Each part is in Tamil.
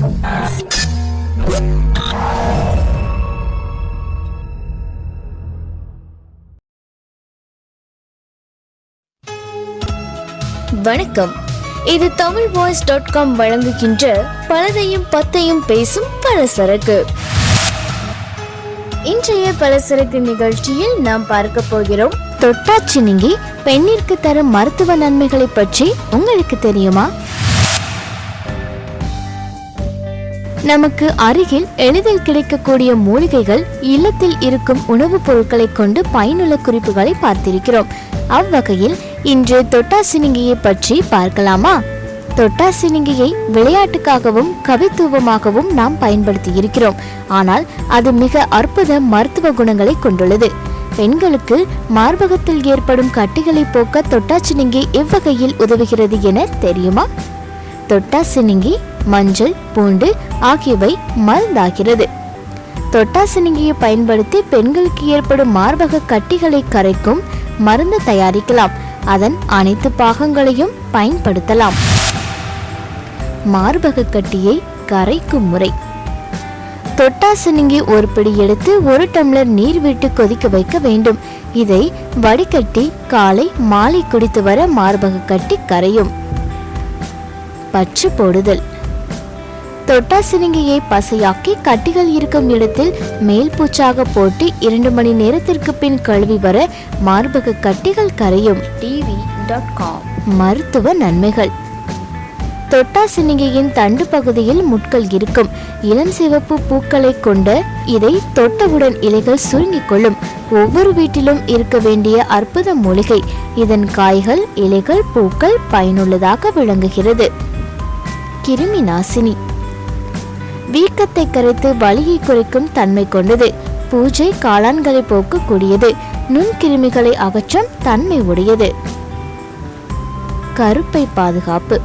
வணக்கம். இது தமிழ் வாய்ஸ் டாட் காம் வழங்குகின்ற பலதையும் பத்தையும் பேசும் பலசரக்கு. இன்றைய பலசரக்கு நிகழ்ச்சியில் நாம் பார்க்க போகிறோம் தொட்டாச்சினிங்கி பெண்ணிற்கு தரும் மருத்துவ நன்மைகளை பற்றி உங்களுக்கு தெரியுமா? நமக்கு அருகில் எளிதில் கிடைக்கக்கூடிய மூலிகைகள் இல்லத்தில் இருக்கும் உணவுப் பொருட்களை கொண்டு பயனுள்ள குறிப்புகளை பார்த்திருக்கிறோம். அவ்வகையில் இன்று தொட்டாசினிங்கியை பற்றி பார்க்கலாமா? தொட்டாசினிங்கியை விளையாட்டுக்காகவும் கவித்துவமாகவும் நாம் பயன்படுத்தி இருக்கிறோம் ஆனால் அது மிக அற்புத மருத்துவ குணங்களை கொண்டுள்ளது. பெண்களுக்கு மார்பகத்தில் ஏற்படும் கட்டிகளை போக்க தொட்டாச்சினிங்கி எவ்வகையில் உதவுகிறது என தெரியுமா? தொட்டாசினிங்கி மஞ்சள் பூண்டு ஆகியவை மருந்தாகிறது. தொட்டாசினிங்கியை பயன்படுத்தி பெண்களுக்கு ஏற்படும் மார்பக கட்டிகளை கரைக்கும் மருந்து தயாரிக்கலாம். அதன் அனைத்து பாகங்களையும் பயன்படுத்தலாம். மார்பக கட்டியை கரைக்கும் முறை. தொட்டாசினிங்கி ஒரு பிடி எடுத்து ஒரு டம்ளர் நீர் விட்டு கொதிக்க வைக்க வேண்டும். இதை வடிகட்டி காலை மாலை குடித்து வர மார்பக கட்டி கரையும். பற்று போடுதல். தொட்டாசினிங்கியை பசையாக்கி கட்டிகள் இருக்கும் இடத்தில் மேல் பூச்சாக போட்டு இரண்டு மணி நேரத்திற்கு பின் கழுவி வர மார்பக கட்டிகள் கரையும். TV dot com. மருத்துவ நன்மைகள். தொட்டாசினிங்கியின் தண்டு பகுதியில் முட்கள் இருக்கும். இளம் சிவப்பு பூக்களை கொண்ட இதை தொட்டவுடன் இலைகள் சுருங்கிக் கொள்ளும். ஒவ்வொரு வீட்டிலும் இருக்க வேண்டிய அற்புத மூலிகை. இதன் காய்கள் இலைகள் பூக்கள் பயனுள்ளதாக விளங்குகிறது. கிருமி நாசினி. வீக்கத்தை கரைத்து வலியை குறைக்கும் தன்மை கொண்டது. பூஜை காளான்களை போக்கக்கூடியது. நுண்கிருமிகளை அகற்றும் தன்மை உடையது. கருப்பை பாதுகாப்பு.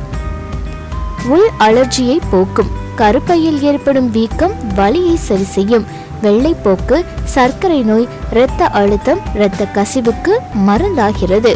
உள் அலர்ஜியை போக்கும். கருப்பையில் ஏற்படும் வீக்கம் வலியை சரி செய்யும். வெள்ளைப்போக்கு சர்க்கரை நோய் இரத்த அழுத்தம் இரத்த கசிவுக்கு மருந்தாகிறது.